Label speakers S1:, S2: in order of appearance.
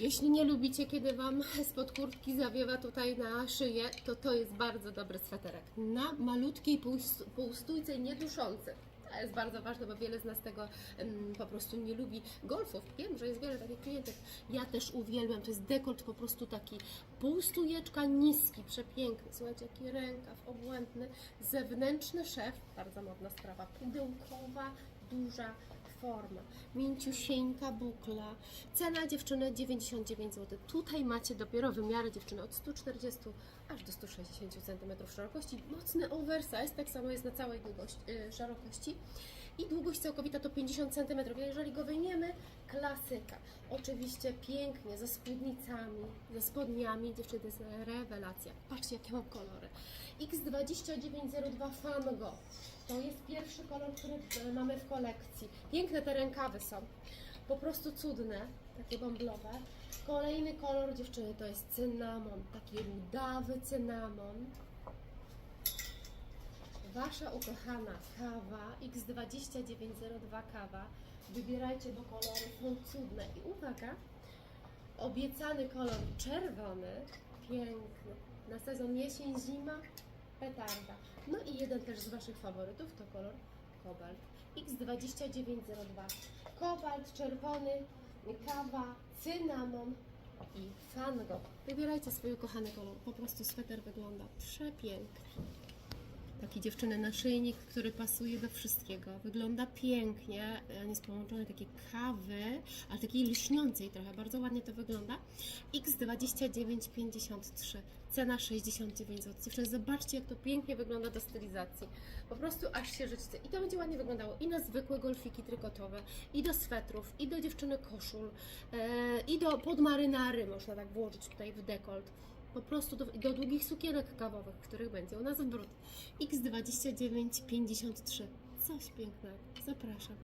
S1: Jeśli nie lubicie, kiedy Wam spod kurtki zawiewa tutaj na szyję, to to jest bardzo dobry sweterek. Na malutkiej półst- półstójce nieduszący. Jest bardzo ważne, bo wiele z nas tego em, po prostu nie lubi. Golfów, wiem, że jest wiele takich klientek. Ja też uwielbiam, to jest dekolt po prostu taki półstójeczka, niski, przepiękny. Słuchajcie, jaki rękaw obłędny. Zewnętrzny szef, bardzo modna sprawa, pudełkowa, duża forma. Mięciusieńka bukla. Cena dziewczyny 99 zł. Tutaj macie dopiero wymiary dziewczyny od 140 aż do 160 cm szerokości. Mocny oversize, tak samo jest na całej długości, yy, szerokości. I długość całkowita to 50 cm. Jeżeli go wyjmiemy, klasyka. Oczywiście pięknie, ze spódnicami, ze spodniami. Dziewczyny, to jest rewelacja. Patrzcie, jakie mam kolory. X2902 Fango. To jest pierwszy kolor, który e, mamy w kolekcji. Piękne te rękawy są. Po prostu cudne, takie bąblowe. Kolejny kolor dziewczyny to jest cynamon, taki rudawy cynamon. Wasza ukochana kawa X2902 kawa. Wybierajcie, bo kolory są cudne. I uwaga, obiecany kolor czerwony, piękny. Na sezon jesień, zima, petarda. No i jeden też z Waszych faworytów to kolor kobalt. X2902. Kobalt, czerwony, kawa, cynamon i fango. Wybierajcie swój ukochany kolor. Po prostu sweter wygląda przepięknie. Taki dziewczyny naszyjnik, który pasuje do wszystkiego. Wygląda pięknie. On jest połączony takie kawy, ale takiej lśniącej trochę. Bardzo ładnie to wygląda. X29,53. Cena 69 zł. Dziewczyny, zobaczcie, jak to pięknie wygląda do stylizacji. Po prostu aż się żyć chce. I to będzie ładnie wyglądało i na zwykłe golfiki trykotowe, i do swetrów, i do dziewczyny koszul, e, i do podmarynary można tak włożyć tutaj w dekolt po prostu do, do długich sukienek kawowych, w których będzie u nas brud. X2953. Coś pięknego. Zapraszam.